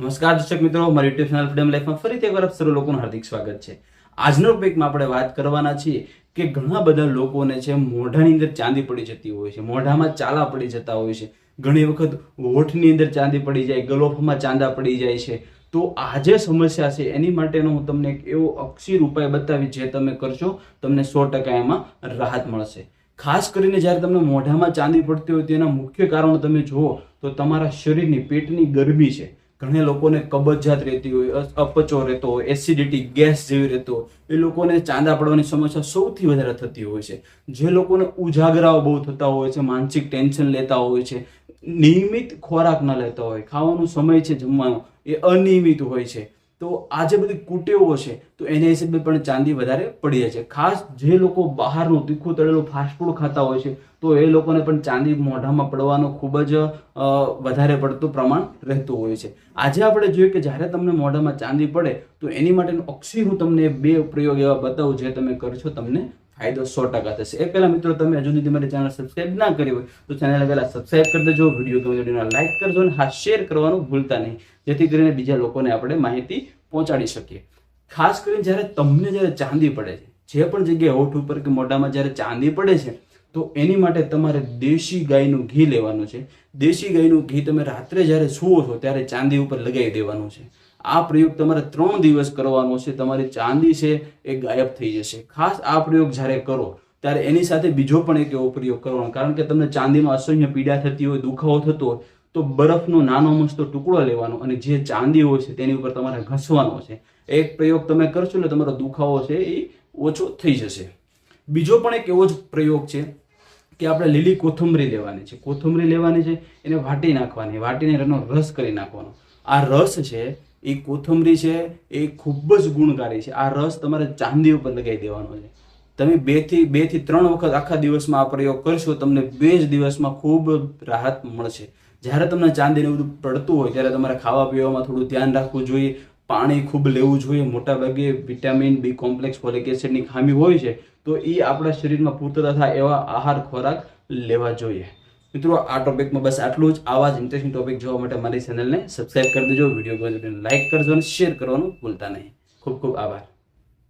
નમસ્કાર દર્શક મિત્રો મારી યુટ્યુબ ચેનલ ફ્રીડમ લાઈફમાં ફરીથી એકવાર આપ સર્વ લોકોનું હાર્દિક સ્વાગત છે. આજનો ટોપિકમાં આપણે વાત કરવાના છીએ કે ઘણા બધા લોકોને છે મોઢાની અંદર ચાંદી પડી જતી હોય છે, મોઢામાં ચાલા પડી જતા હોય છે. ઘણી વખત હોઠની અંદર ચાંદી પડી જાય, ગલોફમાં ચાંદા પડી જાય છે. તો આ જે સમસ્યા છે એની માટેનો હું તમને એક એવો અક્ષીર ઉપાય બતાવી જે તમે કરશો, તમને સો ટકા એમાં રાહત મળશે. ખાસ કરીને જ્યારે તમને મોઢામાં ચાંદી પડતી હોય તેના મુખ્ય કારણો તમે જુઓ તો તમારા શરીરની પેટની ગરમી છે. ઘણા લોકોને કબજિયાત રહેતી હોય અપચો રહેતો હોય એસિડિટી ગેસ જેવી રહેતો હોય, એ લોકોને ચાંદા પડવાની સમસ્યા સૌથી વધારે થતી હોય છે. જે લોકોને ઉજાગરાઓ બહુ થતા હોય છે, માનસિક ટેન્શન લેતા હોય છે, નિયમિત ખોરાક ન લેતા હોય, ખાવાનો સમય છે જમવાનો, એ અનિયમિત હોય છે. તો આ જે બધી કુટેવો છે, તો એના હિસાબે પણ ચાંદી વધારે પડી જાય છે. ખાસ જે લોકો બહારનું તીખું તળેલું ફાસ્ટફૂડ ખાતા હોય છે તો એ લોકોને પણ ચાંદી મોઢામાં પડવાનો ખૂબ જ વધારે પડતું પ્રમાણ રહેતું હોય છે. આજે આપણે જોઈએ કે જ્યારે તમને મોઢામાં ચાંદી પડે, તો એની માટેનું અક્ષી હું તમને બે પ્રયોગ એવા બતાવું જે તમે કરશો તમને ફાયદો સો ટકા થશે. એ પહેલાં મિત્રો, તમે હજુ સુધી મારી ચેનલ સબસ્ક્રાઈબ ના કરી હોય, તો ચેનલ પહેલાં સબસ્ક્રાઈબ કરી દેજો, વીડિયો ગમે વિડીયોને લાઈક કરજો અને હા, શેર કરવાનું ભૂલતા નહીં, જેથી કરીને બીજા લોકોને આપણે માહિતી પહોંચાડી શકીએ. ખાસ કરીને જ્યારે તમને જ્યારે ચાંદી પડે છે, જે પણ જગ્યાએ હોઠ ઉપર કે મોઢામાં જ્યારે ચાંદી પડે છે તો એની માટે તમારે દેશી ગાયનું ઘી લેવાનું છે. દેશી ગાયનું ઘી તમે રાત્રે જ્યારે સૂવો છો ત્યારે ચાંદી ઉપર લગાવી દેવાનું છે. આ પ્રયોગ તમારે ત્રણ દિવસ કરવાનો છે. તમારી ચાંદી છે એ ગાયબ થઈ જશે. ખાસ આ પ્રયોગ જ્યારે કરો ત્યારે એની સાથે બીજો પણ એક એવો પ્રયોગ કરવાનો. કારણ કે તમને ચાંદીમાં અસહ્ય પીડા થતી હોય, દુખાવો થતો હોય, તો બરફનો નાનો મસ્તો ટુકડો લેવાનો અને જે ચાંદી હોય છે તેની ઉપર તમારે ઘસવાનો છે. એક પ્રયોગ તમે કરશો એટલે તમારો દુખાવો છે એ ઓછો થઈ જશે. બીજો પણ એક એવો જ પ્રયોગ છે. કે આપણે લીલી કોથમરી લેવાની છે. કોથમરી લેવાની છે, એને વાટી નાખવાની. વાટીને એનો રસ કરી નાખવાનો. આ રસ છે, એ કોથમરી છે, એ ખૂબ જ ગુણકારી છે. આ રસ તમારે ચાંદી ઉપર લગાવી દેવાનો છે. તમે બેથી બેથી ત્રણ વખત આખા દિવસમાં આ પ્રયોગ કરશો, તમને બે જ દિવસમાં ખૂબ રાહત મળશે. જ્યારે તમને ચાંદીને બધું પડતું હોય, ત્યારે તમારે ખાવા પીવામાં થોડું ધ્યાન રાખવું જોઈએ. પાણી ખૂબ લેવું જોઈએ, મોટાભાગે વિટામિન બી કોમ્પ્લેક્સ ફોલિક એસિડની ખામી હોય છે, તો એ આપણા શરીરમાં પૂરતા થાય એવા આહાર ખોરાક લેવા જોઈએ. મિત્રો, આ ટોપિકમાં બસ આટલું જ. આવા જ ઇન્ટરેસ્ટિંગ ટોપિક જોવા માટે મારી ચેનલને સબસ્ક્રાઈબ કરી દેજો. વીડિયો લાઇક કરજો અને શેર કરવાનું ભૂલતા નહીં. ખૂબ ખૂબ આભાર.